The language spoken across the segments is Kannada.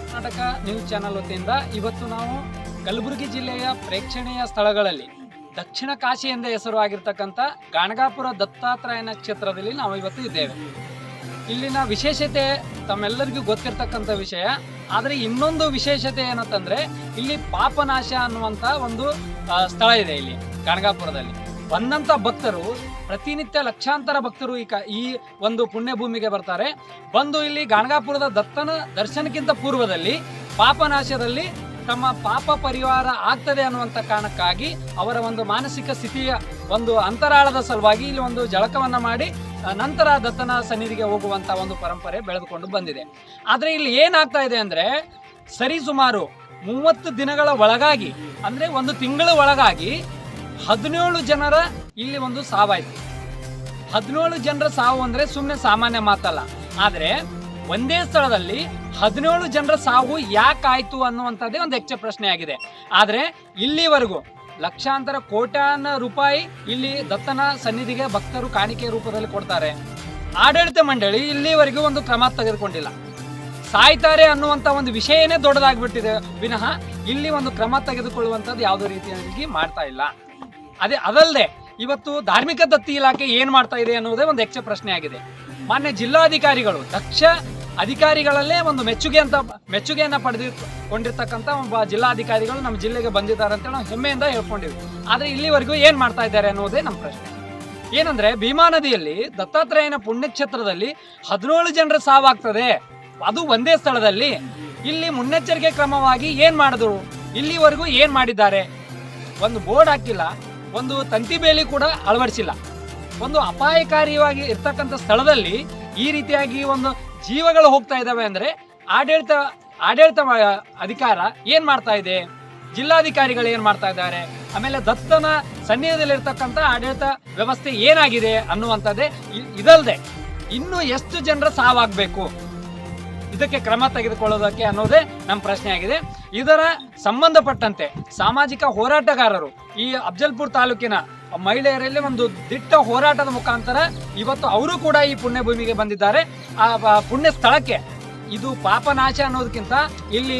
ಕರ್ನಾಟಕ ನ್ಯೂಸ್ ಚಾನೆಲ್ ವತಿಯಿಂದ ಇವತ್ತು ನಾವು ಕಲಬುರಗಿ ಜಿಲ್ಲೆಯ ಪ್ರೇಕ್ಷಣೀಯ ಸ್ಥಳಗಳಲ್ಲಿ ದಕ್ಷಿಣ ಕಾಶಿ ಎಂದೇ ಹೆಸರು ಆಗಿರ್ತಕ್ಕಂಥ ಗಾಣಗಾಪುರ ದತ್ತಾತ್ರಾಯನ ಕ್ಷೇತ್ರದಲ್ಲಿ ನಾವು ಇವತ್ತು ಇದ್ದೇವೆ. ಇಲ್ಲಿನ ವಿಶೇಷತೆ ತಮ್ಮೆಲ್ಲರಿಗೂ ಗೊತ್ತಿರ್ತಕ್ಕಂಥ ವಿಷಯ. ಆದರೆ ಇನ್ನೊಂದು ವಿಶೇಷತೆ ಏನಂತಂದ್ರೆ, ಇಲ್ಲಿ ಪಾಪನಾಶ ಅನ್ನುವಂಥ ಒಂದು ಸ್ಥಳ ಇದೆ ಇಲ್ಲಿ, ಗಾಣಗಾಪುರದಲ್ಲಿ. ಬಂದಂತ ಭಕ್ತರು, ಪ್ರತಿನಿತ್ಯ ಲಕ್ಷಾಂತರ ಭಕ್ತರು ಈ ಕ, ಈ ಒಂದು ಪುಣ್ಯ ಭೂಮಿಗೆ ಬರ್ತಾರೆ. ಬಂದು ಇಲ್ಲಿ ಗಾಣಗಾಪುರದ ದತ್ತನ ದರ್ಶನಕ್ಕಿಂತ ಪೂರ್ವದಲ್ಲಿ ಪಾಪನಾಶದಲ್ಲಿ ತಮ್ಮ ಪಾಪ ಪರಿವಾರ ಆಗ್ತದೆ ಅನ್ನುವಂಥ ಕಾರಣಕ್ಕಾಗಿ ಅವರ ಒಂದು ಮಾನಸಿಕ ಸ್ಥಿತಿಯ ಒಂದು ಅಂತರಾಳದ ಸಲುವಾಗಿ ಇಲ್ಲಿ ಒಂದು ಜಳಕವನ್ನು ಮಾಡಿ ನಂತರ ದತ್ತನ ಸನ್ನಿಧಿಗೆ ಹೋಗುವಂಥ ಒಂದು ಪರಂಪರೆ ಬೆಳೆದುಕೊಂಡು ಬಂದಿದೆ. ಆದರೆ ಇಲ್ಲಿ ಏನಾಗ್ತಾ ಇದೆ ಅಂದ್ರೆ ಸರಿಸುಮಾರು ಮೂವತ್ತು ದಿನಗಳ ಒಳಗಾಗಿ, ಅಂದರೆ ಒಂದು ತಿಂಗಳ ಒಳಗಾಗಿ ಹದಿನೇಳು ಜನರ ಇಲ್ಲಿ ಒಂದು ಸಾವಾಯಿತು ಹದಿನೇಳು ಜನರ ಸಾವು ಅಂದರೆ ಸುಮ್ಮನೆ ಸಾಮಾನ್ಯ ಮಾತಲ್ಲ. ಆದರೆ ಒಂದೇ ಸ್ಥಳದಲ್ಲಿ ಹದಿನೇಳು ಜನರ ಸಾವು ಯಾಕಾಯ್ತು ಅನ್ನುವಂಥದ್ದೇ ಒಂದು ಹೆಚ್ಚು ಪ್ರಶ್ನೆ ಆಗಿದೆ ಆದರೆ ಇಲ್ಲಿವರೆಗೂ ಲಕ್ಷಾಂತರ ಕೋಟ್ಯಾನ ರೂಪಾಯಿ ಇಲ್ಲಿ ದತ್ತನ ಸನ್ನಿಧಿಗೆ ಭಕ್ತರು ಕಾಣಿಕೆ ರೂಪದಲ್ಲಿ ಕೊಡ್ತಾರೆ. ಆಡಳಿತ ಮಂಡಳಿ ಇಲ್ಲಿವರೆಗೂ ಒಂದು ಕ್ರಮ ತೆಗೆದುಕೊಂಡಿಲ್ಲ. ಸಾಯ್ತಾರೆ ಅನ್ನುವಂಥ ಒಂದು ವಿಷಯನೇ ದೊಡ್ಡದಾಗ್ಬಿಟ್ಟಿದೆ. ವಿನಃ ಇಲ್ಲಿ ಒಂದು ಕ್ರಮ ತೆಗೆದುಕೊಳ್ಳುವಂಥದ್ದು ಯಾವುದೇ ರೀತಿಯಾಗಿ ಮಾಡ್ತಾ ಇಲ್ಲ. ಅದೇ ಅದಲ್ಲದೆ ಇವತ್ತು ಧಾರ್ಮಿಕ ದತ್ತಿ ಇಲಾಖೆ ಏನು ಮಾಡ್ತಾ ಇದೆ ಅನ್ನುವುದೇ ಒಂದು ಯಕ್ಷ ಪ್ರಶ್ನೆ ಆಗಿದೆ ಮಾನ್ಯ ಜಿಲ್ಲಾಧಿಕಾರಿಗಳು ದಕ್ಷ ಅಧಿಕಾರಿಗಳಲ್ಲೇ ಒಂದು ಮೆಚ್ಚುಗೆ ಅಂತ, ಮೆಚ್ಚುಗೆಯನ್ನ ಪಡೆದುಕೊಂಡಿರ್ತಕ್ಕಂಥ ಒಬ್ಬ ಜಿಲ್ಲಾಧಿಕಾರಿಗಳು ನಮ್ಮ ಜಿಲ್ಲೆಗೆ ಬಂದಿದ್ದಾರೆ ಅಂತ ನಾವು ಹೆಮ್ಮೆಯಿಂದ ಹೇಳ್ಕೊಂಡಿದ್ವಿ ಆದರೆ ಇಲ್ಲಿವರೆಗೂ ಏನು ಮಾಡ್ತಾ ಇದ್ದಾರೆ ಅನ್ನೋದೇ ನಮ್ಮ ಪ್ರಶ್ನೆ. ಏನಂದ್ರೆ ಭೀಮಾ ನದಿಯಲ್ಲಿ ದತ್ತಾತ್ರೇಯನ ಪುಣ್ಯಕ್ಷೇತ್ರದಲ್ಲಿ ಹದಿನೇಳು ಜನರ ಸಾವಾಗ್ತದೆ. ಅದು ಒಂದೇ ಸ್ಥಳದಲ್ಲಿ. ಇಲ್ಲಿ ಮುನ್ನೆಚ್ಚರಿಕೆ ಕ್ರಮವಾಗಿ ಏನ್ ಮಾಡಿದ್ರು? ಇಲ್ಲಿವರೆಗೂ ಏನ್ ಮಾಡಿದ್ದಾರೆ? ಒಂದು ಬೋರ್ಡ್ ಹಾಕಿಲ್ಲ, ಒಂದು ತಂತಿ ಬೇಲಿ ಕೂಡ ಅಳವಡಿಸಿಲ್ಲ. ಒಂದು ಅಪಾಯಕಾರಿಯಾಗಿ ಇರ್ತಕ್ಕಂಥ ಸ್ಥಳದಲ್ಲಿ ಈ ರೀತಿಯಾಗಿ ಒಂದು ಜೀವಗಳು ಹೋಗ್ತಾ ಇದ್ದಾವೆ ಅಂದ್ರೆ ಆಡಳಿತ ಆಡಳಿತ ಅಧಿಕಾರ ಏನ್ ಮಾಡ್ತಾ ಇದೆ? ಜಿಲ್ಲಾಧಿಕಾರಿಗಳು ಏನ್ ಮಾಡ್ತಾ ಇದ್ದಾರೆ? ಆಮೇಲೆ ದತ್ತನ ಸನ್ನಿಧಿಯಲ್ಲಿರ್ತಕ್ಕಂಥ ಆಡಳಿತ ವ್ಯವಸ್ಥೆ ಏನಾಗಿದೆ ಅನ್ನುವಂಥದ್ದೇ ಇದಲ್ಲದೆ ಇನ್ನೂ ಎಷ್ಟು ಜನರ ಸಾವಾಗಬೇಕು? ಇದಕ್ಕೆ ಕ್ರಮ ತೆಗೆದುಕೊಳ್ಳೋದಕ್ಕೆ ಅನ್ನೋದೇ ನಮ್ಮ ಪ್ರಶ್ನೆ ಆಗಿದೆ. ಇದರ ಸಂಬಂಧಪಟ್ಟಂತೆ ಸಾಮಾಜಿಕ ಹೋರಾಟಗಾರರು ಈ ಅಫಜಲ್ಪುರ್ ತಾಲೂಕಿನ ಮಹಿಳೆಯರಲ್ಲಿ ಒಂದು ದಿಟ್ಟ ಹೋರಾಟದ ಮುಖಾಂತರ ಇವತ್ತು ಅವರು ಕೂಡ ಈ ಪುಣ್ಯ ಭೂಮಿಗೆ ಬಂದಿದ್ದಾರೆ. ಆ ಪುಣ್ಯ ಸ್ಥಳಕ್ಕೆ ಇದು ಪಾಪನಾಶ ಅನ್ನೋದಕ್ಕಿಂತ ಇಲ್ಲಿ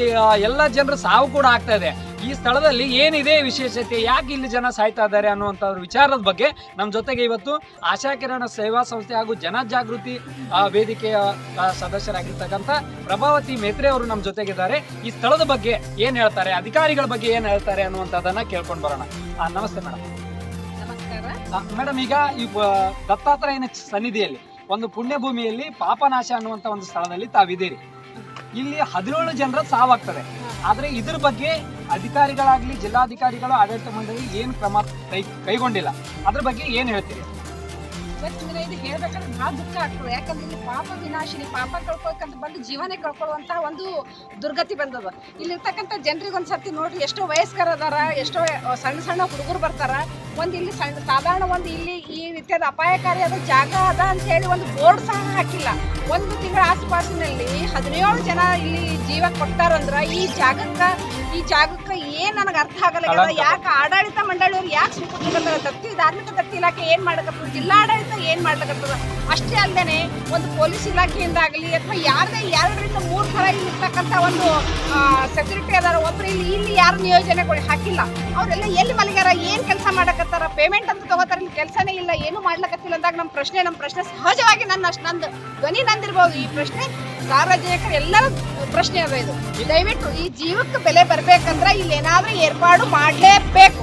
ಎಲ್ಲ ಜನರು ಸಾವು ಕೂಡ ಆಗ್ತಾ ಇದೆ. ಈ ಸ್ಥಳದಲ್ಲಿ ಏನಿದೆ ವಿಶೇಷತೆ? ಯಾಕೆ ಇಲ್ಲಿ ಜನ ಸಾಯ್ತಾ ಇದ್ದಾರೆ ಅನ್ನುವಂಥ ವಿಚಾರದ ಬಗ್ಗೆ ನಮ್ಮ ಜೊತೆಗೆ ಇವತ್ತು ಆಶಾ ಕಿರಣ ಸೇವಾ ಸಂಸ್ಥೆ ಹಾಗೂ ಜನಜಾಗೃತಿ ಜಾಗೃತಿ ವೇದಿಕೆಯ ಸದಸ್ಯರಾಗಿರ್ತಕ್ಕಂಥ ಪ್ರಭಾವತಿ ಮೇತ್ರೆ ಅವರು ನಮ್ಮ ಜೊತೆಗಿದ್ದಾರೆ. ಈ ಸ್ಥಳದ ಬಗ್ಗೆ ಏನು ಹೇಳ್ತಾರೆ? ಅಧಿಕಾರಿಗಳ ಬಗ್ಗೆ ಏನು ಹೇಳ್ತಾರೆ ಅನ್ನುವಂಥದ್ದನ್ನ ಕೇಳ್ಕೊಂಡು ಬರೋಣ. ನಮಸ್ತೆ ಮೇಡಮ್. ಮೇಡಮ್, ಈಗ ಈ ದತ್ತಾತ್ರೇಯನ ಸನ್ನಿಧಿಯಲ್ಲಿ, ಒಂದು ಪುಣ್ಯ ಭೂಮಿಯಲ್ಲಿ ಪಾಪನಾಶ ಅನ್ನುವಂತ ಒಂದು ಸ್ಥಳದಲ್ಲಿ ತಾವಿದ್ದೀರಿ. ಇಲ್ಲಿ ಹದಿನೇಳು ಜನರ ಸಾವಾಗ್ತದೆ. ಆದ್ರೆ ಇದ್ರ ಬಗ್ಗೆ ಅಧಿಕಾರಿಗಳಾಗ್ಲಿ, ಜಿಲ್ಲಾಧಿಕಾರಿಗಳು, ಆಡಳಿತ ಮಂಡಳಿ ಏನ್ ಕ್ರಮ ಕೈಗೊಂಡಿಲ್ಲ. ಅದ್ರ ಬಗ್ಗೆ ಏನ್ ಹೇಳ್ತೀರಿ? ಯಾಕಂದ್ರೆ ಇದು ಹೇಳ್ಬೇಕಂದ್ರೆ ಬಹಳ ದುಃಖ ಆಗ್ತದೆ. ಯಾಕಂದ್ರೆ ಇಲ್ಲಿ ಪಾಪ ವಿನಾಶಿನಿ, ಪಾಪ ಕಳ್ಕೊಳ್ಕಂತ ಬಂದು ಜೀವನೇ ಕಳ್ಕೊಳ್ಳುವಂತಹ ಒಂದು ದುರ್ಗತಿ ಬಂದದ ಇಲ್ಲಿರ್ತಕ್ಕಂಥ ಜನರಿಗೆ ಒಂದ್ಸರ್ತಿ ನೋಡ್ರಿ, ಎಷ್ಟೋ ವಯಸ್ಕರ ಅದಾರ, ಎಷ್ಟೋ ಸಣ್ಣ ಸಣ್ಣ ಹುಡುಗರು ಬರ್ತಾರ. ಒಂದು ಇಲ್ಲಿ ಸಣ್ಣ ಸಾಧಾರಣ ಒಂದು ಇಲ್ಲಿ ಈ ರೀತಿಯಾದ ಅಪಾಯಕಾರಿ ಅದು ಜಾಗ ಅದ ಅಂತ ಹೇಳಿ ಒಂದು ಬೋರ್ಡ್ ಸಹ ಹಾಕಿಲ್ಲ. ಒಂದು ತಿಂಗಳ ಆಸುಪಾಸಿನಲ್ಲಿ ಹದಿನೇಳು ಜನ ಇಲ್ಲಿ ಜೀವ ಕೊಡ್ತಾರಂದ್ರ ಈ ಜಾಗಕ್ಕ ಈ ಜಾಗಕ್ಕೆ ಏನ್ ನನಗೆ ಅರ್ಥ ಆಗಲ್ಲ. ಯಾಕೆ ಆಡಳಿತ ಮಂಡಳಿಯವ್ರು ಯಾಕೆ ಸುಮ್ಮನೆ ದತ್ತಿ ಧಾರ್ಮಿಕ ದತ್ತಿ ಇಲಾಖೆ ಏನ್ ಮಾಡಕತ್ತದ ಜಿಲ್ಲಾಡಳಿತ ಏನ್ ಮಾಡ್ಲಕತ್ತದ ಅಷ್ಟೇ ಅಲ್ಲದೆ ಒಂದು ಪೊಲೀಸ್ ಇಲಾಖೆಯಿಂದ ಆಗಲಿ ಅಥವಾ ಯಾರದೇ ಎರಡರಿಂದ ಮೂರು ಸಲ ಇಲ್ಲಿ ಇರ್ತಕ್ಕಂಥ ಒಂದು ಸೆಕ್ಯೂರಿಟಿ ಅದಾರ ಒಬ್ರು ಇಲ್ಲಿ ಇಲ್ಲಿ ಯಾರು ನಿಯೋಜನೆಗಳು ಹಾಕಿಲ್ಲ. ಅವರೆಲ್ಲ ಎಲ್ಲಿ ಮಲಗ್ಯಾರ? ಏನ್ ಕೆಲಸ ಮಾಡಕತ್ತಾರ? ಪೇಮೆಂಟ್ ಅಂತ ತಗೋತಾರ? ಇಲ್ಲಿ ಕೆಲಸನೇ ಇಲ್ಲ ಏನು ಮಾಡ್ಲಕತ್ತಿಲ್ಲ ಅಂದಾಗ ನಮ್ಮ ಪ್ರಶ್ನೆ ನಮ್ಮ ಪ್ರಶ್ನೆ ಸಹಜವಾಗಿ ನನ್ನ ಅಷ್ಟು ನಂದು ಧ್ವನಿ ನಂದಿರ್ಬೋದು. ಈ ಪ್ರಶ್ನೆ ಸಾರ್ವಜನಿಕರು ಎಲ್ಲ ಪ್ರಶ್ನೆ ಅದ ಇದು. ದಯವಿಟ್ಟು ಈ ಜೀವಕ್ಕೆ ಬೆಲೆ ಬರ್ಬೇಕಂದ್ರೆ ಇಲ್ಲಿ ಏನಾದ್ರೂ ಏರ್ಪಾಡು ಮಾಡಲೇಬೇಕು.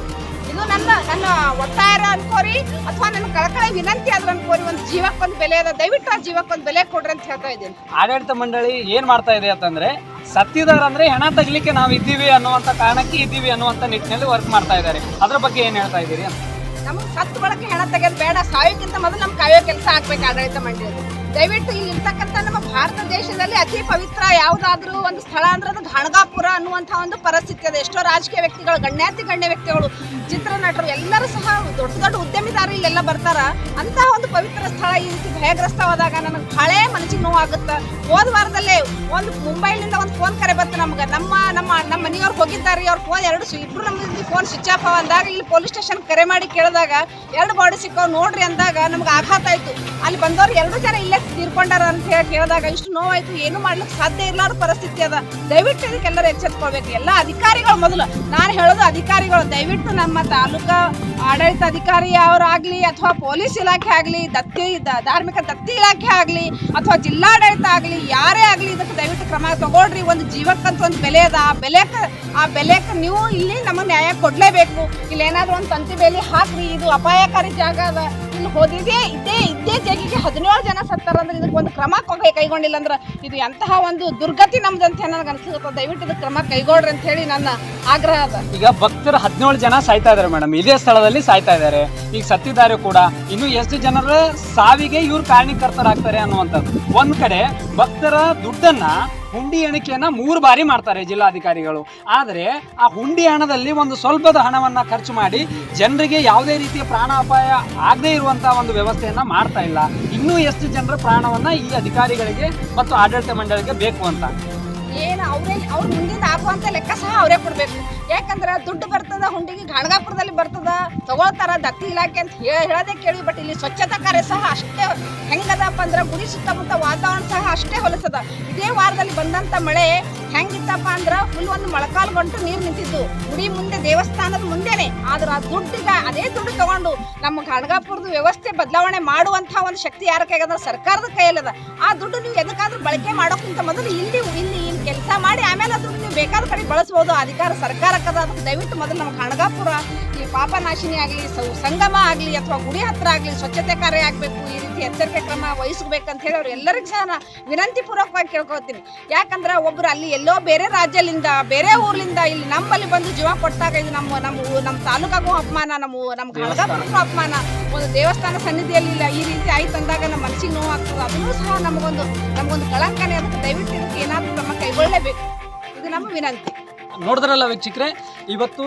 ಇದು ನನ್ನ ನನ್ನ ಒತ್ತಾಯ ಅನ್ಕೋರಿ ಅಥವಾ ನನ್ನ ಕಳಕಳಿ ವಿನಂತಿ ಆದ್ರ ಅನ್ಕೋರಿ ಒಂದು ಜೀವಕ್ಕೊಂದು ಬೆಲೆ ಅದ. ದಯವಿಟ್ಟು ಆ ಜೀವಕ್ಕೊಂದು ಬೆಲೆ ಕೊಡ್ರಿ ಅಂತ ಹೇಳ್ತಾ ಇದ್ದೀನಿ. ಆಡಳಿತ ಮಂಡಳಿ ಏನ್ ಮಾಡ್ತಾ ಇದೆ ಅಂತಂದ್ರೆ ಸತ್ತಿದಾರ ಅಂದ್ರೆ ಹೆಣ ತಗ್ಲಿಕ್ಕೆ ನಾವು ಇದ್ದೀವಿ ಅನ್ನುವಂತ ಕಾರಣಕ್ಕೆ ಇದ್ದೀವಿ ಅನ್ನುವಂತ ನಿಟ್ಟಿನಲ್ಲಿ ವರ್ಕ್ ಮಾಡ್ತಾ ಇದ್ದಾರೆ. ಅದ್ರ ಬಗ್ಗೆ ಏನ್ ಹೇಳ್ತಾ ಇದ್ದೀರಿ ಅಂತ? ನಮ್ಗೆ ಸತ್ತು ಬಳಕೆ ಹೆಣ ತೆಗೆದು ಬೇಡ. ಸಾಯೋಕ್ಕಿಂತ ಮೊದಲು ನಮ್ಗೆ ಕಾಯೋ ಕೆಲಸ ಆಗ್ಬೇಕು ಆಡಳಿತ ಮಂಡಳಿ ದಯವಿಟ್ಟು ಇಲ್ಲಿ ಇರ್ತಕ್ಕಂಥ ನಮ್ಮ ಭಾರತ ದೇಶದಲ್ಲಿ ಅತಿ ಪವಿತ್ರ ಯಾವುದಾದ್ರೂ ಒಂದು ಸ್ಥಳ ಅಂದ್ರೆ ಅದು ಗಾಣಗಾಪುರ ಅನ್ನುವಂಥ ಒಂದು ಪರಿಸ್ಥಿತಿ ಅದು ಎಷ್ಟೋ ರಾಜಕೀಯ ವ್ಯಕ್ತಿಗಳು, ಗಣ್ಯಾತಿ ಗಣ್ಯ ವ್ಯಕ್ತಿಗಳು, ಚಿತ್ರನಟರು ಎಲ್ಲರೂ ಸಹ ದೊಡ್ಡ ದೊಡ್ಡ ಉದ್ಯಮಿದಾರರು ಇಲ್ಲೆಲ್ಲ ಬರ್ತಾರ. ಅಂತಹ ಒಂದು ಪವಿತ್ರ ಸ್ಥಳ ಈ ರೀತಿ ಭಯಗ್ರಸ್ತವಾದಾಗ ನನಗೆ ಹಳೆ ಮನಸ್ಸಿಗೆ ನೋವಾಗುತ್ತೆ. ಹೋದ ವಾರದಲ್ಲೇ ಒಂದು ಮುಂಬೈಲಿಂದ ಒಂದು ಫೋನ್ ಕರೆ ಬಂತು ನಮ್ಗೆ. ನಮ್ಮ ನಮ್ಮ ನಮ್ಮ ಮನೆಯವ್ರು ಹೋಗಿದ್ದಾರೆ, ಅವ್ರ ಫೋನ್ ಎರಡು ಇಬ್ರು ನಮ್ಮ ಫೋನ್ ಸ್ವಿಚ್ ಆಫ್ ಅಂದಾಗ ಇಲ್ಲಿ ಪೊಲೀಸ್ ಸ್ಟೇಷನ್ ಕರೆ ಮಾಡಿ ಕೇಳಿದಾಗ ಎರಡು ಬಾಡಿ ಸಿಕ್ಕವ್ ನೋಡ್ರಿ ಅಂದಾಗ ನಮ್ಗೆ ಆಘಾತ ಆಯ್ತು. ಅಲ್ಲಿ ಬಂದವ್ರು ಎರಡು ಜನ ಇಲ್ಲೇ ತೀರ್ಕೊಂಡಾರ ಅಂತ ಹೇಳಿ ಕೇಳಿದಾಗ ಇಷ್ಟು ನೋವಾಯ್ತು, ಏನು ಮಾಡ್ಲಿಕ್ಕೆ ಸಾಧ್ಯ ಇರ್ಲಾರ ಪರಿಸ್ಥಿತಿ ಅದ. ದಯವಿಟ್ಟು ಇದಕ್ಕೆಲ್ಲರೂ ಎಚ್ಚೆತ್ಕೊಳ್ಬೇಕು. ಎಲ್ಲ ಅಧಿಕಾರಿಗಳು ಮೊದಲು, ನಾನು ಹೇಳೋದು ಅಧಿಕಾರಿಗಳು, ದಯವಿಟ್ಟು ನಮ್ಮ ತಾಲೂಕಾ ಆಡಳಿತ ಅಧಿಕಾರಿ ಅವರಾಗ್ಲಿ, ಅಥವಾ ಪೊಲೀಸ್ ಇಲಾಖೆ ಆಗಲಿ, ದತ್ತಿ ಧಾರ್ಮಿಕ ದತ್ತಿ ಇಲಾಖೆ ಆಗಲಿ, ಅಥವಾ ಜಿಲ್ಲಾಡಳಿತ ಆಗಲಿ, ಯಾರೇ ಆಗಲಿ ಇದಕ್ಕೆ ದಯವಿಟ್ಟು ಕ್ರಮ ತಗೊಳ್ರಿ. ಒಂದು ಜೀವಕ್ಕಂತ ಒಂದು ಬೆಲೆ ಅದ. ಆ ಬೆಲೆಕ, ಆ ಬೆಲೆಕ್ಕೆ ನೀವು ಇಲ್ಲಿ ನಮಗೆ ನ್ಯಾಯ ಕೊಡಲೇಬೇಕು. ಇಲ್ಲಿ ಏನಾದರೂ ಒಂದು ತಂತಿ ಬೇಲಿ ಹಾಕ್ರಿ. ಇದು ಅಪಾಯಕಾರಿ ಜಾಗ ಅದ. ಇಲ್ಲಿ ಹೋದಿದೆ ಇದೇ ಇದೇ ಜಗಿಗೆ ಹದಿನೇಳು ಜನ ಸತ್ತಾರ ಅಂದ್ರೆ ಇದಕ್ಕೆ ಒಂದು ಕ್ರಮ ಕೈಗೊಂಡಿಲ್ಲ ಅಂದ್ರೆ ಇದು ಎಂತಹ ಒಂದು ದುರ್ಗತಿ ನಮ್ದು ಅಂತ ನನಗೆ ಅನ್ಸುತ್ತೆ. ದಯವಿಟ್ಟು ಇದಕ್ಕೆ ಕ್ರಮ ಕೈಗೊಳ್ರಿ ಅಂತ ಹೇಳಿ ನನ್ನ ಆಗ್ರಹ ಅದ. ಈಗ ಭಕ್ತರು ಹದಿನೇಳು ಜನ ಸಾಯ್ತಾ ಇದಾರೆ ಮೇಡಮ್ ಇದೇ ಸ್ಥಳದಲ್ಲಿ ಸಾಯ್ತಾ ಇದ್ದಾರೆ ಈಗ ಸತ್ತಿದ್ದಾರೆ ಕೂಡ. ಇನ್ನು ಎಷ್ಟು ಜನರ ಸಾವಿಗೆ ಇವ್ರು ಕಾರಣೀಕರ್ತರಾಗ್ತಾರೆ ಅನ್ನುವಂಥದ್ದು. ಒಂದ್ ಕಡೆ ಭಕ್ತರ ದುಡ್ಡನ್ನ ಹುಂಡಿ ಎಣಿಕೆಯನ್ನು ಮೂರು ಬಾರಿ ಮಾಡ್ತಾರೆ ಜಿಲ್ಲಾಧಿಕಾರಿಗಳು. ಆದರೆ ಆ ಹುಂಡಿ ಹಣದಲ್ಲಿ ಒಂದು ಸ್ವಲ್ಪದ ಹಣವನ್ನು ಖರ್ಚು ಮಾಡಿ ಜನರಿಗೆ ಯಾವುದೇ ರೀತಿಯ ಪ್ರಾಣ ಅಪಾಯ ಆಗದೇ ಇರುವಂತಹ ಒಂದು ವ್ಯವಸ್ಥೆಯನ್ನ ಮಾಡ್ತಾ ಇಲ್ಲ. ಇನ್ನೂ ಎಷ್ಟು ಜನರ ಪ್ರಾಣವನ್ನ ಈ ಅಧಿಕಾರಿಗಳಿಗೆ ಮತ್ತು ಆಡಳಿತ ಮಂಡಳಿಗೆ ಬೇಕು ಅಂತ. ಏನು ಅವರೇ ಅವ್ರ ಮುಂದಿನ ಆಗುವಂಥ ಲೆಕ್ಕ ಸಹ ಅವರೇ ಕೊಡಬೇಕು. ಯಾಕಂದ್ರೆ ದುಡ್ಡು ಬರ್ತದ, ಹುಂಡಿಗೆ ಗಾಣಗಾಪುರದಲ್ಲಿ ಬರ್ತದ, ತಗೊಳ್ತಾರ ದತ್ತಿ ಇಲಾಖೆ ಅಂತ ಹೇಳೋದೇ ಕೇಳಿ ಬಟ್ ಇಲ್ಲಿ ಸ್ವಚ್ಛತಾ ಕಾರ್ಯ ಸಹ ಅಷ್ಟೇ ಹೆಂಗದಪ್ಪ ಅಂದ್ರೆ ಗುಡಿ ಸುತ್ತಮುತ್ತ ವಾತಾವರಣ ಸಹ ಅಷ್ಟೇ ಹೊಲಸದ. ಇದೇ ವಾರದಲ್ಲಿ ಬಂದಂತ ಮಳೆ ಹೆಂಗಿತ್ತಪ್ಪ ಅಂದ್ರೆ ಫುಲ್ ಒಂದು ಮೊಳಕಾಲು ಗಂಟು ನೀರು ನಿಂತಿದ್ದು ಗುಡಿ ಮುಂದೆ ದೇವಸ್ಥಾನದ ಮುಂದೆನೆ. ಆದ್ರೆ ಆ ದುಡ್ಡಿಗ ಅದೇ ದುಡ್ಡು ತಗೊಂಡು ನಮ್ಮ ಗಾಣಗಾಪುರದ ವ್ಯವಸ್ಥೆ ಬದಲಾವಣೆ ಮಾಡುವಂತಹ ಒಂದು ಶಕ್ತಿ ಯಾರ ಕೈಗದ ಸರ್ಕಾರದ ಕೈಯಲ್ಲದ. ಆ ದುಡ್ಡು ನೀವು ಎದಕ್ಕಾದ್ರೂ ಬಳಕೆ ಮಾಡೋಕ್ಕಿಂತ ಮೊದಲು ಇಲ್ಲಿ ಇಲ್ಲಿ ಕೆಲಸ ಮಾಡಿ, ಆಮೇಲೆ ಅದು ನೀವು ಬೇಕಾದ ಕಡೆ ಬಳಸ್ಬೋದು. ಅಧಿಕಾರ ಸರ್ಕಾರಕ್ಕದ ಅದಕ್ಕೆ ದಯವಿಟ್ಟು ಮೊದಲು ನಮ್ಮ ಕಣಗಾಪುರ ಈ ಪಾಪನಾಶಿನಿ ಆಗಲಿ ಸಂಗಮ ಆಗಲಿ, ಅಥವಾ ಗುಡಿ ಹತ್ರ ಆಗಲಿ, ಸ್ವಚ್ಛತೆ ಕಾರ್ಯ ಆಗಬೇಕು, ಈ ರೀತಿ ಎಚ್ಚರಿಕೆ ಕ್ರಮ ವಹಿಸ್ಬೇಕಂತ ಹೇಳಿ ಅವ್ರು ಎಲ್ಲರಿಗೂ ಸಹ ನಾ ವಿನಂತಿ ಪೂರ್ವಕವಾಗಿ ಕೇಳ್ಕೊತೀನಿ ಯಾಕಂದ್ರೆ ಒಬ್ಬರು ಅಲ್ಲಿ ಎಲ್ಲೋ ಬೇರೆ ರಾಜ್ಯದಿಂದ, ಬೇರೆ ಊರ್ಲಿಂದ ಇಲ್ಲಿ ನಮ್ಮಲ್ಲಿ ಬಂದು ಜೀವ ಕೊಟ್ಟಾಗ ಇದು ನಮ್ಮ ನಮ್ಮ ನಮ್ಮ ತಾಲೂಕಾಗೂ ಅಪಮಾನ, ನಮ್ಮ ನಮ್ಮ ಕಣಗಾಪುರಕ್ಕೂ ಅಪಮಾನ. ಒಂದು ದೇವಸ್ಥಾನ ಸನ್ನಿಧಿಯಲ್ಲಿ ಇಲ್ಲ, ಈ ರೀತಿ ಆಯ್ತು ಅಂದಾಗ ನಮ್ಮ ಮನಸ್ಸಿಗೆ ನೋವಾಗ್ತದೆ. ಅದನ್ನು ಸಹ ನಮಗೊಂದು ನಮಗೊಂದು ಕಳಂಕನೆ ಅದಕ್ಕೆ ದಯವಿಟ್ಟು ಇದಕ್ಕೆ ಏನಾದರೂ ಕ್ರಮ ಕೈಗೊಳ್ಳಲೇಬೇಕು ಇದು ನಮ್ಮ ವಿನಂತಿ. ನೋಡಿದ್ರಲ್ಲ ವೀಕ್ಷಕರೇ, ಇವತ್ತು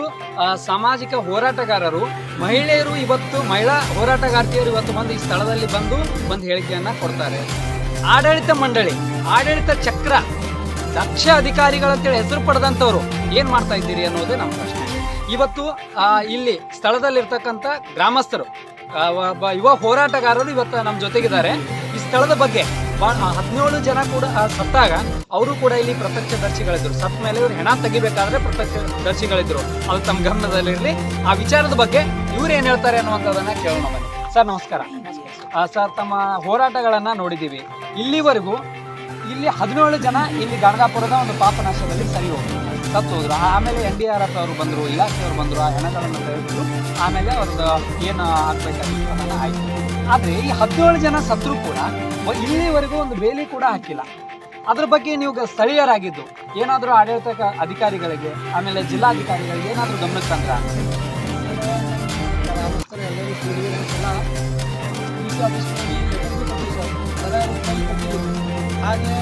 ಸಾಮಾಜಿಕ ಹೋರಾಟಗಾರರು, ಮಹಿಳೆಯರು ಇವತ್ತು, ಮಹಿಳಾ ಹೋರಾಟಗಾರ್ತಿಯರು ಇವತ್ತು ಬಂದು ಈ ಸ್ಥಳದಲ್ಲಿ ಬಂದು ಒಂದು ಹೇಳಿಕೆಯನ್ನ ಕೊಡ್ತಾರೆ. ಆಡಳಿತ ಮಂಡಳಿ, ಆಡಳಿತ ಚಕ್ರ, ದಕ್ಷ ಅಧಿಕಾರಿಗಳಂತೇಳಿ ಹೆಸರು ಪಡೆದಂಥವ್ರು ಏನು ಮಾಡ್ತಾ ಇದ್ದೀರಿ ಅನ್ನೋದೇ ನಮ್ಮ ಪ್ರಶ್ನೆ. ಇವತ್ತು ಇಲ್ಲಿ ಸ್ಥಳದಲ್ಲಿರ್ತಕ್ಕಂಥ ಗ್ರಾಮಸ್ಥರು ಯುವ ಹೋರಾಟಗಾರರು ಇವತ್ತು ನಮ್ಮ ಜೊತೆಗಿದ್ದಾರೆ. ಈ ಸ್ಥಳದ ಬಗ್ಗೆ ಹದಿನೇಳು ಜನ ಕೂಡ ಸತ್ತಾಗ ಅವರು ಕೂಡ ಇಲ್ಲಿ ಪ್ರತ್ಯಕ್ಷದರ್ಶಿಗಳಿದ್ರು. ಸತ್ ಮೇಲೆ ಇವ್ರು ಹೆಣ ತೆಗಿಬೇಕಾದ್ರೆ ಪ್ರತ್ಯಕ್ಷದರ್ಶಿಗಳಿದ್ರು. ಅದು ತಮ್ಮ ಗಮನದಲ್ಲಿರಲಿ. ಆ ವಿಚಾರದ ಬಗ್ಗೆ ಇವ್ರು ಏನ್ ಹೇಳ್ತಾರೆ ಅನ್ನುವಂಥದ್ದನ್ನ ಕೇಳೋಣ ಸರ್, ನಮಸ್ಕಾರ. ಸರ್, ತಮ್ಮ ಹೋರಾಟಗಳನ್ನ ನೋಡಿದ್ದೀವಿ. ಇಲ್ಲಿವರೆಗೂ ಇಲ್ಲಿ ಹದಿನೇಳು ಜನ ಇಲ್ಲಿ ಗಣಗಾಪುರದ ಒಂದು ಪಾಪನಾಶದಲ್ಲಿ ಸರಿ ಹೋದ್ರು. ಸತ್ತು ಹೋದ್ರು. ಆಮೇಲೆ ಎನ್ ಡಿ ಆರ್ ಎಫ್ ಅವರು ಬಂದರು ಇಲಾಖೆಯವರು ಬಂದರು, ಆ ಹೆಣಗಳನ್ನು ಆಮೇಲೆ ಅವ್ರದ್ದು ಏನು ಆಗ್ಬೇಕಾಗಿತ್ತು ಆಯ್ತು. ಆದ್ರೆ ಈ ಹದಿನೇಳು ಜನ ಸತ್ರು ಕೂಡ ಇಲ್ಲಿವರೆಗೂ ಒಂದು ಬೇಲಿ ಕೂಡ ಹಾಕಿಲ್ಲ. ಅದ್ರ ಬಗ್ಗೆ ನೀವು ಸ್ಥಳೀಯರಾಗಿದ್ದು, ಏನಾದರೂ ಆಡಳಿತ ಅಧಿಕಾರಿಗಳಿಗೆ, ಆಮೇಲೆ ಜಿಲ್ಲಾಧಿಕಾರಿಗಳಿಗೆ ಏನಾದರೂ ಗಮನಕ್ಕೆ ತಂದ್ರ? ಹೋಗಿ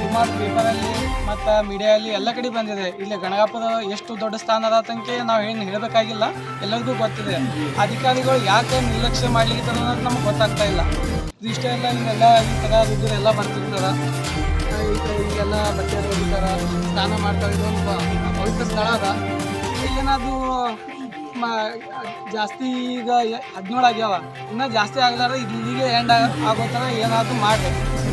ಸುಮಾರು ಪೇಪರಲ್ಲಿ ಮತ್ತು ಮೀಡಿಯಲ್ಲಿ ಎಲ್ಲ ಕಡೆ ಬಂದಿದೆ. ಇಲ್ಲಿ ಗಣಗಾಪುರ ಎಷ್ಟು ದೊಡ್ಡ ಸ್ಥಾನ ಅದ ತನಕ ನಾವು ಏನು ಹೇಳಬೇಕಾಗಿಲ್ಲ. ಎಲ್ಲರಿಗೂ ಗೊತ್ತಿದೆ. ಅಧಿಕಾರಿಗಳು ಯಾಕೆ ನಿರ್ಲಕ್ಷ್ಯ ಮಾಡ್ಲಿಕ್ಕೆ ಅನ್ನೋದು ನಮ್ಗೆ ಗೊತ್ತಾಗ್ತಾ ಇಲ್ಲ. ಇಷ್ಟೇ ಎಲ್ಲ ಈ ಥರ ದುಡ್ಡು ಬರ್ತಿರ್ತಾರ. ಬರ್ತಿರ್ತಾರೆ ಈ ಥರ ಬಟ್ಟೆ ಹೋಗ್ತಾರೆ ಸ್ನಾನ ಮಾಡ್ತಾರೆ ಒಂದು ಪವಿತ್ರ ಸ್ಥಳ ಅದ. ಏನಾದರೂ, ಮ, ಜಾಸ್ತಿ ಈಗ ಹದಿನೇಳು ಆಗ್ಯಾವ. ಇನ್ನೂ ಜಾಸ್ತಿ ಆಗ್ಲಾರ ಈಗ ಎಂಡ್ ಆಗೋ ಥರ ಏನಾದರೂ ಮಾಡಿ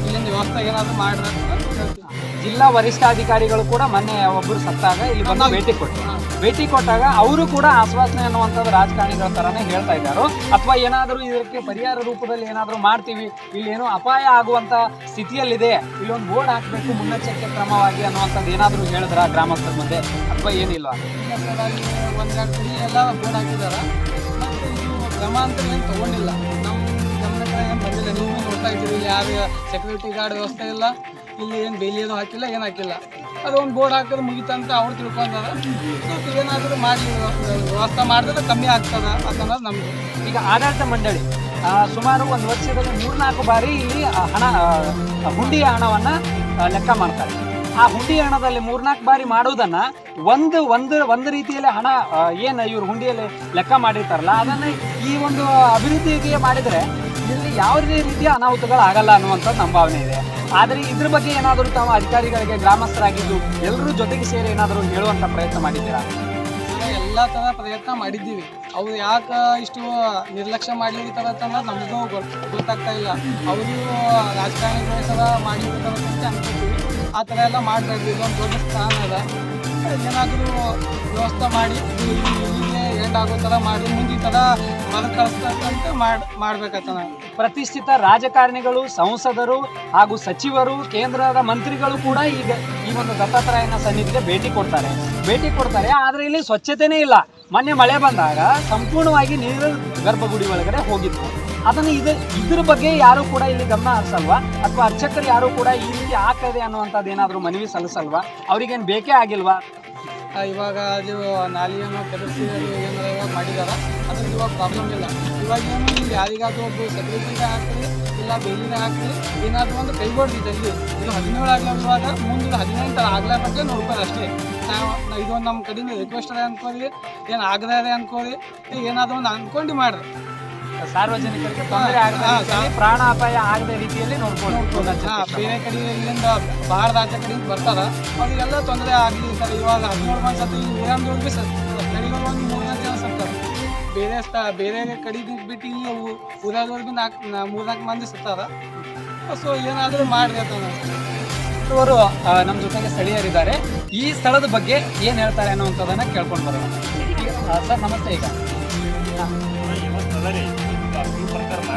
ಇಲ್ಲಿಂದ ವ್ಯವಸ್ಥೆ ಏನಾದರೂ ಮಾಡ್ರಿ ಅಂತ. ಜಿಲ್ಲಾ ವರಿಷ್ಠಾಧಿಕಾರಿಗಳು ಕೂಡ ಮೊನ್ನೆ ಒಬ್ಬರು ಸತ್ತಾಗ ಇಲ್ಲಿ ಬಂದು ಭೇಟಿ ಕೊಟ್ಟರು. ಭೇಟಿ ಕೊಟ್ಟಾಗ ಅವರು ಕೂಡ ಆಶ್ವಾಸನೆ ಅನ್ನುವಂಥದ್ದು ರಾಜಕಾರಣಿಗಳ ಥರನೇ ಹೇಳ್ತಾ ಇದ್ದಾರೆ. ಅಥವಾ ಏನಾದರೂ ಇದಕ್ಕೆ ಪರಿಹಾರ ರೂಪದಲ್ಲಿ ಏನಾದರೂ ಮಾಡ್ತೀವಿ ಇಲ್ಲೇನೋ ಅಪಾಯ ಆಗುವಂಥ ಸ್ಥಿತಿಯಲ್ಲಿದೆ ಇಲ್ಲೊಂದು ಬೋರ್ಡ್ ಹಾಕಬೇಕು ಮುನ್ನೆಚ್ಚರಿಕೆ ಕ್ರಮವಾಗಿ ಅನ್ನುವಂಥದ್ದು ಏನಾದರೂ ಹೇಳಿದ್ರ ಗ್ರಾಮಸ್ಥರ ಮುಂದೆ? ಅಥವಾ ಏನಿಲ್ಲ? ಎಲ್ಲ ಬೋರ್ಡ್ ಹಾಕಿದಾರ ಏನು ತೊಗೊಂಡಿಲ್ಲ. ನಮ್ಮ ಹತ್ರ ಏನು ಬಂದಿಲ್ಲ. ನೀವು ನೋಡ್ತಾ ಇದ್ದೀವಿ ಇಲ್ಲಿ ಯಾರು ಸೆಕ್ಯೂರಿಟಿ ಗಾರ್ಡ್ ವ್ಯವಸ್ಥೆ ಇಲ್ಲ. ಇಲ್ಲಿ ಏನು ಬೇಲಿ ಅದು ಹಾಕಿಲ್ಲ, ಏನು ಹಾಕಿಲ್ಲ. ಅದು ಒಂದು ಬೋರ್ಡ್ ಹಾಕಿದ್ರೆ ಮುಗಿತಂತ ಅವ್ರು ತಿಳ್ಕೊಂಡಾರ. ಸ್ವಲ್ಪ ಏನಾದರೂ ಮಾಡಿ, ವ್ಯವಸ್ಥೆ ಮಾಡಿದ್ರೆ ಕಮ್ಮಿ ಆಗ್ತದ ಅಂತಂದ್ರೆ ನಮ್ಮದು ಈಗ ಆಡಳಿತ ಮಂಡಳಿ ಸುಮಾರು ಒಂದು ವರ್ಷದಲ್ಲಿ ಮೂರ್ನಾಲ್ಕು ಬಾರಿ ಇಲ್ಲಿ ಹಣ ಹುಂಡಿಯ ಹಣವನ್ನು ಲೆಕ್ಕ ಮಾಡ್ತಾರೆ. ಆ ಹುಂಡಿ ಹಣದಲ್ಲಿ ಮೂರ್ನಾಲ್ಕು ಬಾರಿ ಮಾಡೋದನ್ನು ಒಂದು ಒಂದು ಒಂದು ರೀತಿಯಲ್ಲಿ ಹಣ ಏನು ಇವರು ಹುಂಡಿಯಲ್ಲಿ ಲೆಕ್ಕ ಮಾಡಿರ್ತಾರಲ್ಲ, ಅದನ್ನು ಈ ಒಂದು ಅಭಿವೃದ್ಧಿಗೆ ಮಾಡಿದರೆ ಇಲ್ಲಿ ಯಾವುದೇ ರೀತಿಯ ಅನಾಹುತಗಳು ಆಗಲ್ಲ ಅನ್ನುವಂಥದ್ದು ನಮ್ಮ ಭಾವನೆ ಇದೆ. ಆದರೆ ಇದ್ರ ಬಗ್ಗೆ ಏನಾದರೂ ತಾವು ಅಧಿಕಾರಿಗಳಿಗೆ ಗ್ರಾಮಸ್ಥರಾಗಿದ್ದು ಎಲ್ಲರೂ ಜೊತೆಗೆ ಸೇರಿ ಏನಾದರೂ ಹೇಳುವಂತ ಪ್ರಯತ್ನ ಮಾಡಿದ್ದೀರಾ? ಎಲ್ಲ ಥರ ಪ್ರಯತ್ನ ಮಾಡಿದ್ದೀವಿ. ಅವ್ರು ಯಾಕೆ ಇಷ್ಟು ನಿರ್ಲಕ್ಷ್ಯ ಮಾಡ್ಲಿಕ್ಕೆ ಅಂತ ನಮಗೂ ಗೊತ್- ಗೊತ್ತಾಗ್ತಾ ಇಲ್ಲ. ಅವರು ರಾಜಕಾರಣಿಗಳು ಸಲ ಅಂತ ಅನ್ಕೋತೀವಿ. ಆ ಥರ ಎಲ್ಲ ಮಾಡಬೇಡ್ರಿ ಇದೊಂದು ದೊಡ್ಡ ಸ್ಥಾನ ಅದ. ಏನಾದರೂ ವ್ಯವಸ್ಥೆ ಮಾಡಿ ಎಂಡ್ ಆಗೋ ಥರ ಮಾಡಿ ಮುಂದಿತ್ತದ ಮರ ಕಳಿಸ್ತಂತ ಮಾಡಿ ಪ್ರತಿಷ್ಠಿತ ರಾಜಕಾರಣಿಗಳು, ಸಂಸದರು ಹಾಗೂ ಸಚಿವರು, ಕೇಂದ್ರದ ಮಂತ್ರಿಗಳು ಕೂಡ ಈಗ ಈ ಒಂದು ದತ್ತಾತ್ರೇಯನ ಸನ್ನಿಧಿಗೆ ಭೇಟಿ ಕೊಡ್ತಾರೆ. ಭೇಟಿ ಕೊಡ್ತಾರೆ, ಆದರೆ ಇಲ್ಲಿ ಸ್ವಚ್ಛತೆನೇ ಇಲ್ಲ. ಮೊನ್ನೆ ಮಳೆ ಬಂದಾಗ ಸಂಪೂರ್ಣವಾಗಿ ನೀರು ಗರ್ಭಗುಡಿ ಒಳಗಡೆ ಹೋಗಿತ್ತು. ಅದನ್ನು ಇದು, ಇದ್ರ ಬಗ್ಗೆ ಯಾರು ಕೂಡ ಇಲ್ಲಿ ಗಮನ ಹರಿಸಲ್ವಾ? ಅಥವಾ ಅರ್ಚಕರು ಯಾರು ಕೂಡ ಈ ರೀತಿ ಆಗ್ತದೆ ಅನ್ನುವಂಥದ್ದು ಏನಾದರೂ ಮನವಿ ಸಲ್ಲಿಸಲ್ವಾ? ಅವ್ರಿಗೇನು ಬೇಕೇ ಆಗಿಲ್ವಾ? ಇವಾಗ ಅದು ನಾಲಿಯನ್ನು ಕೆದರಿಸಿ ಅದು ಏನಾರ ಮಾಡಿದಾರ? ಅದ್ರಲ್ಲಿ ಇವಾಗ ಪ್ರಾಬ್ಲಮ್ ಇಲ್ಲ. ಇವಾಗ ಏನು ನಿಮ್ಗೆ ಯಾರಿಗಾದ್ರೂ ಒಬ್ಬರು ಸೆಕ್ಯೂರಿಟಿಗೆ ಹಾಕ್ರಿ, ಇಲ್ಲ ಬೇಲಿನ ಹಾಕ್ರಿ, ಏನಾದರೂ ಒಂದು ಕೈಗೊಡ್ರಿ ಜಲ್ದಿ ಇದು ಹದಿನೇಳು ಆಗ್ಲಿರುವಾಗ ಮುಂದೆ ಹದಿನೆಂಟು ನೂರು ರೂಪಾಯಿ ಅಷ್ಟೇ. ನಾವು ಇದೊಂದು ನಮ್ಮ ಕಡೆಯಿಂದ ರಿಕ್ವೆಸ್ಟ್ ಅದೇ ಅನ್ಕೋರಿ ಏನು ಆಗದೆ ಅನ್ಕೋರಿ ಏನಾದರೂ ಒಂದು ಅಂದ್ಕೊಂಡು ಮಾಡ್ರಿ. ಸಾರ್ವಜನಿಕರಿಗೆ ತೊಂದರೆ ಆಗದೆ ಹಾ, ರೀತಿಯಲ್ಲಿ, ಪ್ರಾಣ ಅಪಾಯ ಆಗದ ರೀತಿಯಲ್ಲಿ ನೋಡ್ಕೊಂಡು ಹಾಂ ಬೇರೆ ಕಡೆಯಿಂದ ಇಲ್ಲಿಂದ ಆಚೆ ರಾಜ್ಯ ಕಡೆಯಿಂದ ಬರ್ತಾರ. ಅವರಿಗೆಲ್ಲ ತೊಂದರೆ ಆಗಲಿ ಸರ್ ಇವಾಗ ಹದಿನೇಳು ಮಂದಿ ಸತ್ತು ಕಡೆಗಳು ಒಂದು ಮೂರನೇ ಜನ ಸತ್ತಾರ ಬೇರೆ ಸ್ಥ ಬೇರೆ ಕಡೆಗೆ ಬಿಟ್ಟು ಇಲ್ಲಿ ಊರಾದವ್ರು ಭೀ ನಾಲ್ಕು ಮೂರ್ನಾಲ್ಕು ಮಂದಿ ಸತ್ತಾರ. ಸೊ ಏನಾದರೂ ಮಾಡ್ರಿ ಅಂತ ನಾನು ಅವರು ನಮ್ಮ ಜೊತೆಗೆ ಸ್ಥಳೀಯರಿದ್ದಾರೆ. ಈ ಸ್ಥಳದ ಬಗ್ಗೆ ಏನು ಹೇಳ್ತಾರೆ ಅನ್ನೋವಂಥದ್ದನ್ನು ಕೇಳ್ಕೊಂಡು ಬರೋಣ. ಸರ್ ನಮಸ್ತೆ ಈಗ.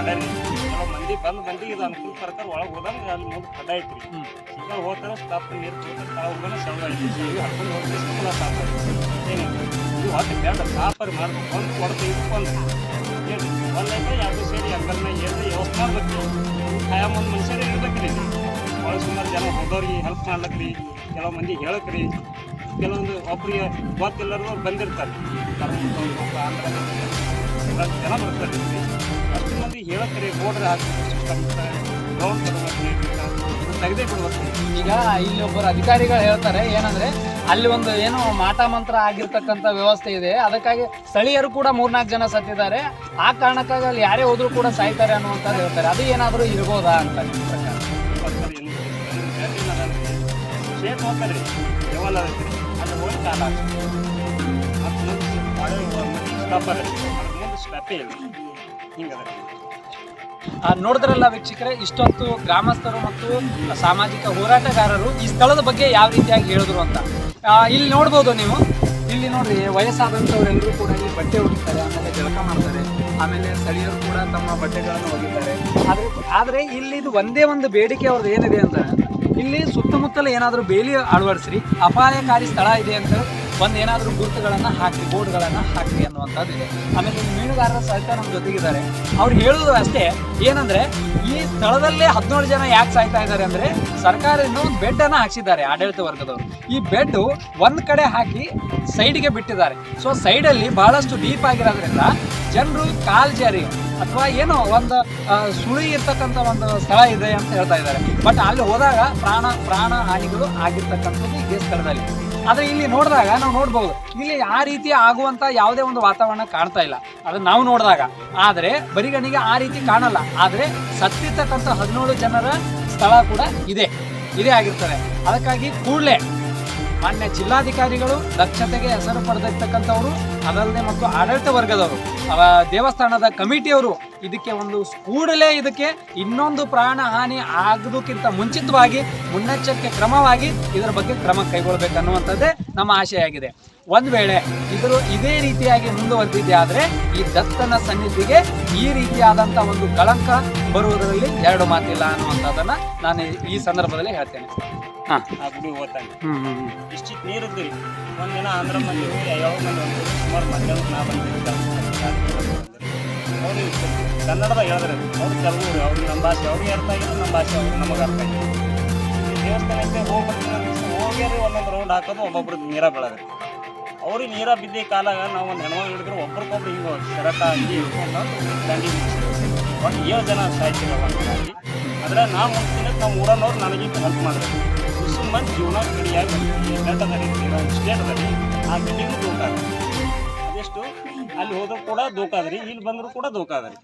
ಪ್ರಕಾರ ಕೆಲವು ಮಂದಿ ಬಂದ್ ಮಂದಿ ಇದು ಅನುಕೂಲ ಪ್ರಕಾರ ಒಳಗೆ ಹೋದಂಗ ಅಲ್ಲಿ ಮುಂದೆ ಕಡ್ಡ ಐತ್ರಿ. ಈಗ ಹೋಗ್ತಾರ ಸ್ಟಾಪ್ ನೀರು ಹೋಗೋಣ ಸಣ್ಣ ಐತಿ ಹರ್ಕೊಂಡು ಒಟ್ಟು ಬೇಡ ಸಾಪರಿ ಒಂದು ಕೊಡ್ತು ಏನು ಒಂದೈತೆ ಎರಡು ಸೇರಿ ಅಂಗಲ್ನ ಏನು ವ್ಯವಸ್ಥೆ ಮಾಡ್ಬೇಕು ಖಾಯ ಒಂದು ಮನುಷ್ಯರೇ ಇರ್ಬೇಕ್ರಿ. ಭಾಳ ಸುಮಾರು ಜನ ಹೋದವ್ರಿಗೆ ಹೆಲ್ಪ್ ಮಾಡ್ಲಕ್ರಿ. ಕೆಲವು ಮಂದಿ ಹೇಳಕ್ರಿ. ಕೆಲವೊಂದು ಒಬ್ಬರಿಗೆ ಗೊತ್ತಿಲ್ಲರೂ ಬಂದಿರ್ತಾರೆ. ಜನ ಬರ್ತಾರೆ. ಬೋರ್ಡರ್ ಗ್ರೌಂಡ್ ತೆಗೆದೇ ಈಗ ಇಲ್ಲಿ ಒಬ್ಬರು ಅಧಿಕಾರಿಗಳು ಹೇಳ್ತಾರೆ ಏನಂದ್ರೆ ಅಲ್ಲಿ ಒಂದು ಏನು ಮಾಟ ಮಂತ್ರ ಆಗಿರ್ತಕ್ಕಂಥ ವ್ಯವಸ್ಥೆ ಇದೆ. ಅದಕ್ಕಾಗಿ ಸ್ಥಳೀಯರು ಕೂಡ ಮೂರ್ನಾಲ್ಕು ಜನ ಸತ್ತಿದ್ದಾರೆ. ಆ ಕಾರಣಕ್ಕಾಗಿ ಅಲ್ಲಿ ಯಾರೇ ಹೋದ್ರು ಕೂಡ ಸಾಯ್ತಾರೆ ಅನ್ನುವಂಥದ್ದು ಹೇಳ್ತಾರೆ. ಅದು ಏನಾದರೂ ಇರ್ಬೋದಾ ಅಂತ ಮುಂದೆ ಇಲ್ಲ ಹಿಂಗದ. ನೋಡಿದ್ರಲ್ಲ ವೀಕ್ಷಕರೇ, ಇಷ್ಟೊತ್ತು ಗ್ರಾಮಸ್ಥರು ಮತ್ತು ಸಾಮಾಜಿಕ ಹೋರಾಟಗಾರರು ಈ ಸ್ಥಳದ ಬಗ್ಗೆ ಯಾವ ರೀತಿಯಾಗಿ ಹೇಳಿದ್ರು ಅಂತ. ಇಲ್ಲಿ ನೋಡ್ಬೋದು ನೀವು. ಇಲ್ಲಿ ನೋಡ್ರಿ ವಯಸ್ಸಾದಂಥವರೆಲ್ಲರೂ ಕೂಡ ಇಲ್ಲಿ ಬಟ್ಟೆ ಒಗಿತಾರೆ ಆಮೇಲೆ ಜಳಕ ಮಾಡ್ತಾರೆ, ಆಮೇಲೆ ಸ್ಥಳೀಯರು ಕೂಡ ತಮ್ಮ ಬಟ್ಟೆಗಳನ್ನು ಒಗಿತಾರೆ ಆದರೆ ಆದರೆ ಇಲ್ಲಿ ಇದು ಒಂದೇ ಒಂದು ಬೇಡಿಕೆ ಅವ್ರದ್ದು ಏನಿದೆ ಅಂತ ಇಲ್ಲಿ ಸುತ್ತಮುತ್ತಲ ಏನಾದರೂ ಬೇಲಿ ಅಳವಡಿಸ್ರಿ, ಅಪಾಯಕಾರಿ ಸ್ಥಳ ಇದೆ ಅಂತ ಒಂದು ಏನಾದರೂ ಗುರುತುಗಳನ್ನು ಹಾಕಿ ಬೋರ್ಡ್ಗಳನ್ನು ಹಾಕಿ ಅನ್ನುವಂಥದ್ದು ಇದೆ. ಆಮೇಲೆ ಮೀನುಗಾರರ ಸಹಿತ ನಮ್ಮ ಜೊತೆಗಿದ್ದಾರೆ. ಅವ್ರು ಹೇಳೋದು ಅಷ್ಟೇ, ಏನಂದ್ರೆ ಈ ಸ್ಥಳದಲ್ಲೇ ಹದಿನೇಳು ಜನ ಯಾಕೆ ಸಾಯ್ತಾ ಇದ್ದಾರೆ ಅಂದ್ರೆ ಸರ್ಕಾರದಿಂದ ಒಂದು ಬೆಡ್ ಹಾಕ್ಸಿದ್ದಾರೆ ಆಡಳಿತ ವರ್ಗದವರು. ಈ ಬೆಡ್ ಒಂದು ಕಡೆ ಹಾಕಿ ಸೈಡ್ಗೆ ಬಿಟ್ಟಿದ್ದಾರೆ. ಸೊ ಸೈಡಲ್ಲಿ ಬಹಳಷ್ಟು ಡೀಪ್ ಆಗಿರೋದ್ರಿಂದ ಜನರು ಕಾಲ್ ಜಾರಿ, ಅಥವಾ ಏನೋ ಒಂದು ಸುಳಿ ಇರ್ತಕ್ಕಂಥ ಒಂದು ಸ್ಥಳ ಇದೆ ಅಂತ ಹೇಳ್ತಾ ಇದ್ದಾರೆ. ಬಟ್ ಅಲ್ಲಿ ಹೋದಾಗ ಪ್ರಾಣ ಪ್ರಾಣ ಹಾನಿಗಳು ಆಗಿರ್ತಕ್ಕಂಥದ್ದು ಇದೇ ಸ್ಥಳದಲ್ಲಿ. ಆದ್ರೆ ಇಲ್ಲಿ ನೋಡಿದಾಗ ನಾವು ನೋಡ್ಬೋದು, ಇಲ್ಲಿ ಆ ರೀತಿ ಆಗುವಂತ ಯಾವುದೇ ಒಂದು ವಾತಾವರಣ ಕಾಣ್ತಾ ಇಲ್ಲ. ಅದು ನಾವು ನೋಡಿದಾಗ. ಆದ್ರೆ ಬರಿಗಣಿಗೆ ಆ ರೀತಿ ಕಾಣಲ್ಲ. ಆದ್ರೆ ಸತ್ತಿರ್ತಕ್ಕಂಥ ಹದಿನೇಳು ಜನರ ಸ್ಥಳ ಕೂಡ ಇದೆ. ಇದೇ ಆಗಿರ್ತದೆ. ಅದಕ್ಕಾಗಿ ಕೂಡಲೇ ಮಾನ್ಯ ಜಿಲ್ಲಾಧಿಕಾರಿಗಳು ದಕ್ಷತೆಗೆ ಹೆಸರು ಪಡೆದಿರ್ತಕ್ಕಂಥವ್ರು ಅದಲ್ಲದೆ ಮತ್ತು ಆಡಳಿತ ವರ್ಗದವರು. ದೇವಸ್ಥಾನದ ಕಮಿಟಿಯವರು ಇದಕ್ಕೆ ಒಂದು ಕೂಡಲೇ ಇದಕ್ಕೆ ಇನ್ನೊಂದು ಪ್ರಾಣ ಹಾನಿ ಆಗೋದಕ್ಕಿಂತ ಮುಂಚಿತವಾಗಿ, ಮುನ್ನೆಚ್ಚರಿಕೆ ಕ್ರಮವಾಗಿ ಇದರ ಬಗ್ಗೆ ಕ್ರಮ ಕೈಗೊಳ್ಳಬೇಕನ್ನುವಂಥದ್ದೇ ನಮ್ಮ ಆಶೆಯಾಗಿದೆ. ಒಂದು ವೇಳೆ ಇದರು ಇದೇ ರೀತಿಯಾಗಿ ಮುಂದುವರೆದಿದೆ ಆದರೆ ಈ ದತ್ತನ ಸನ್ನಿಧಿಗೆ ಈ ರೀತಿಯಾದಂಥ ಒಂದು ಕಳಂಕ ಬರುವುದರಲ್ಲಿ ಎರಡು ಮಾತಿಲ್ಲ ಅನ್ನುವಂಥದ್ದನ್ನು ನಾನು ಈ ಸಂದರ್ಭದಲ್ಲಿ ಹೇಳ್ತೇನೆ. ಆ ಗುಡಿ ಹೋಗ್ತಾನೆ ಹ್ಮ್ ಹ್ಮ್ ಹ್ಮ್. ಇಷ್ಟಿತ್ತು ನೀರು ಇದ್ರಿ ಒಂದಿನ ಆಂಧ್ರ ಮಂದಿ ಯಾವಾಗ ಯಾವ ಮಂದಿ ಬಂದ್ರು ಸುಮಾರು ಮಧ್ಯಾಹ್ನ ನಾ ಬಂದಿದ್ದೆ. ಅವ್ರು ಕನ್ನಡದಾಗ ಹೇಳಿದ್ರೆ. ಅವ್ರು ತೆಲುಗು ಅವ್ರಿಗೆ ನಮ್ಮ ಭಾಷೆ ಅವ್ರಿಗೆ ಅರ್ಥ ಆಗಿಲ್ಲ ನಮ್ಮ ಭಾಷೆ ಅವ್ರಿಗೆ ನಮಗೆ ಅರ್ಥ ಆಗಿಲ್ಲ ಈ ದೇವಸ್ಥಾನಕ್ಕೆ ಹೋಗಿ ಬರ್ತೀನಿ ಹೋಗ್ಯಾರಿ ಒಂದೊಂದು ರೌಂಡ್ ಹಾಕೋದು ಒಬ್ಬೊಬ್ರು ನೀರ ಬೆಳೆದ್ರಿ ಅವ್ರಿಗೆ ನೀರ ಬಿದ್ದ ಕಾಲಾಗ ನಾವು ಒಂದು ಹೆಣ್ಮಗಳು ಹಿಡಿದ್ರೆ ಒಬ್ರಿಗೊಬ್ರು ಹಿಂಗೆ ಶರತ ಅಂಗಿ ಹಿಡ್ಕೊಂಡು ದಂಡಿ ಒಟ್ಟು ಏಳು ಜನ ಸಾಯ್ತಿರೋ ಒಂದು ನಾ ಮುಂಚಿನ ನಾವು ಊರನ್ನವ್ರು ನನಗಿಂತ ಹೆಲ್ಪ್ ಮಾಡಿದ್ರು. ಸುಮ್ಮನೆ ಜೀವನ ಕಡಿಯಾಗಿ ಈ ಬೆಟ್ಟದಲ್ಲಿ ಸ್ಟೇಟದಲ್ಲಿ ಆ ಬಿಲ್ಡಿಂಗು ದೋಖ ಅದೆಷ್ಟು? ಅಲ್ಲಿ ಹೋದ್ರು ಕೂಡ ದೋಖ ಅದ್ರಿ ಇಲ್ಲಿ ಬಂದರೂ ಕೂಡ ದೋಖ ಅದ್ರಿ